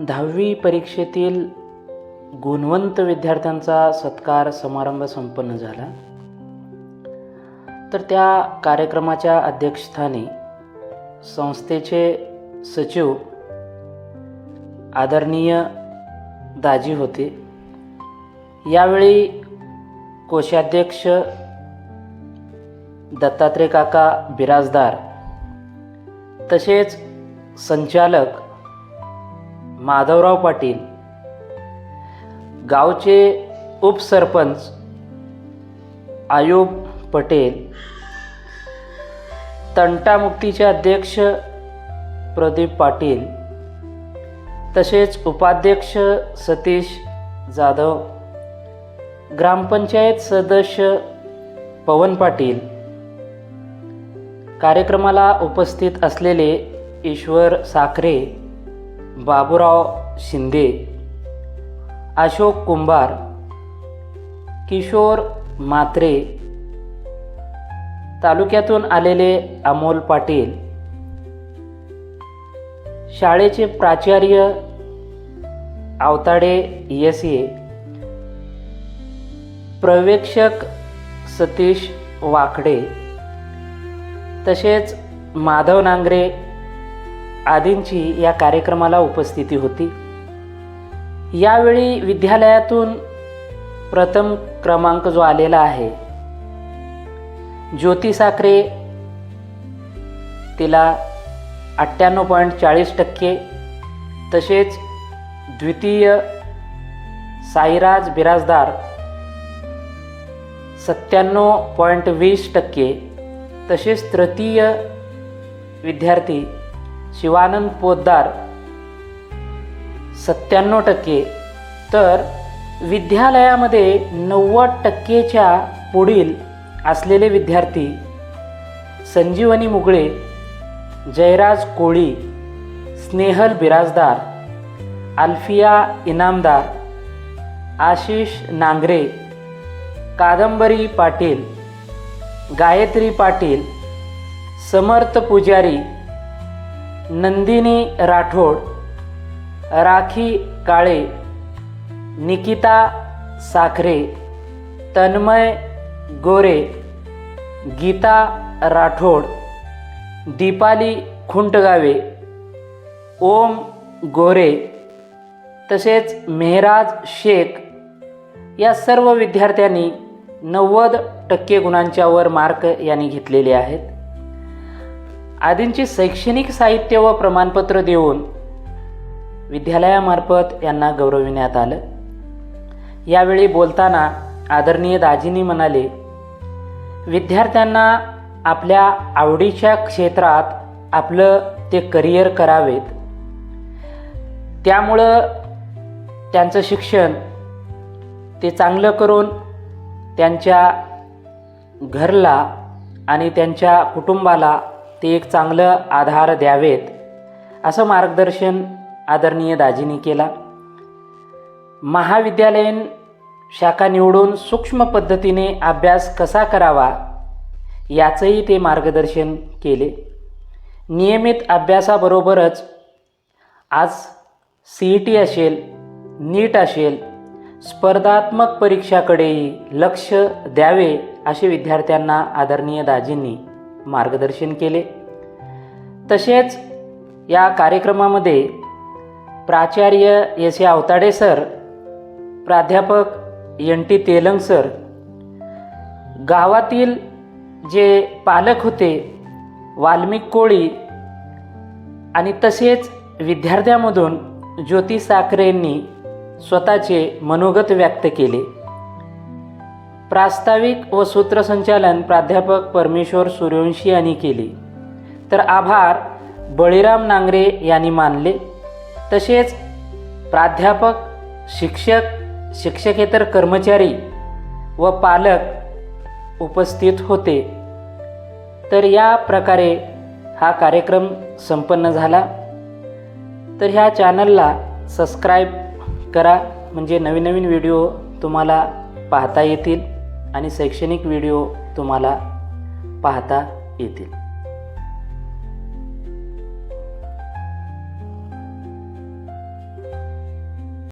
दहावी परीक्षेतील गुणवंत विद्यार्थ्यांचा सत्कार समारंभ संपन्न झाला. तर त्या कार्यक्रमाच्या अध्यक्षस्थानी संस्थेचे सचिव आदरणीय दाजी होते. यावेळी कोषाध्यक्ष दत्तात्रय काका बिराजदार तसेच संचालक माधवराव पाटील गावचे उपसरपंच आयुब पटेल तंटामुक्तीचे अध्यक्ष प्रदीप पाटील तसेच उपाध्यक्ष सतीश जाधव ग्रामपंचायत सदस्य पवन पाटील. कार्यक्रमाला उपस्थित असलेले ईश्वर साखरे बाबूराव शिंदे अशोक कुंभार किशोर मात्रे तालुक्यातून आलेले अमोल पाटील. शाळेचे प्राचार्य आवताडे एस ए. प्रवेक्षक सतीश वाकडे. तसेच माधव नांगरे आदींची या कार्यक्रमाला उपस्थिती होती. यावेळी विद्यालयातून प्रथम क्रमांक जो आलेला आहे ज्योती साखरे तिला अठ्ठ्याण्णव पॉईंट चाळीस टक्के तसेच द्वितीय साईराज बिराजदार सत्त्याण्णव पॉईंट वीस टक्के तसेच तृतीय विद्यार्थी शिवानंद पोद्दार. सत्त्याण्णव टक्के. तर विद्यालयामध्ये नव्वद टक्केच्या पुढील असलेले विद्यार्थी संजीवनी मुगळे जयराज कोळी स्नेहल बिराजदार अल्फिया इनामदार आशिष नांगरे कादंबरी पाटील गायत्री पाटील समर्थ पुजारी नंदिनी राठोड राखी काळे निकिता साखरे तन्मय गोरे गीता राठोड दीपाली खुंटगावे ओम गोरे तसेच मेहराज शेख या सर्व विद्यार्थ्यांनी नव्वद टक्के गुणांच्यावर मार्क यांनी घेतलेले आहेत. आदींची शैक्षणिक साहित्य व प्रमाणपत्र देऊन विद्यालयामार्फत यांना गौरविण्यात आलं. यावेळी बोलताना आदरणीय दाजींनी म्हणाले विद्यार्थ्यांना आपल्या आवडीच्या क्षेत्रात आपलं ते करिअर करावेत. त्यामुळं त्यांचं शिक्षण ते चांगलं करून त्यांच्या घरला आणि त्यांच्या कुटुंबाला ते एक चांगलं आधार द्यावेत असं मार्गदर्शन आदरणीय दाजींनी केला. महाविद्यालयीन शाखा निवडून सूक्ष्म पद्धतीने अभ्यास कसा करावा याचंही ते मार्गदर्शन केले. नियमित अभ्यासाबरोबरच आज सी ई टी असेल नीट असेल स्पर्धात्मक परीक्षाकडेही लक्ष द्यावे असे विद्यार्थ्यांना आदरणीय दाजींनी मार्गदर्शन केले. तसेच या कार्यक्रमामध्ये प्राचार्य एस ए आवताडे सर प्राध्यापक एन टी तेलंग सर गावातील जे पालक होते वाल्मिक कोळी आणि तसेच विद्यार्थ्यांमधून ज्योती साखरेंनी स्वतःचे मनोगत व्यक्त केले. प्रास्ताविक व सूत्रसंचालन प्राध्यापक परमेश्वर सूर्यवंशी यांनी केले. तर आभार बळीराम नांगरे यांनी मानले. तसेच प्राध्यापक शिक्षक शिक्षकेतर कर्मचारी व पालक उपस्थित होते. तर या प्रकारे हा कार्यक्रम संपन्न झाला. तर ह्या चॅनलला सबस्क्राईब करा. म्हणजे नवीन नवीन व्हिडिओ तुम्हाला पाहता येतील. आणि शैक्षणिक व्हिडिओ तुम्हाला पाहता येतील.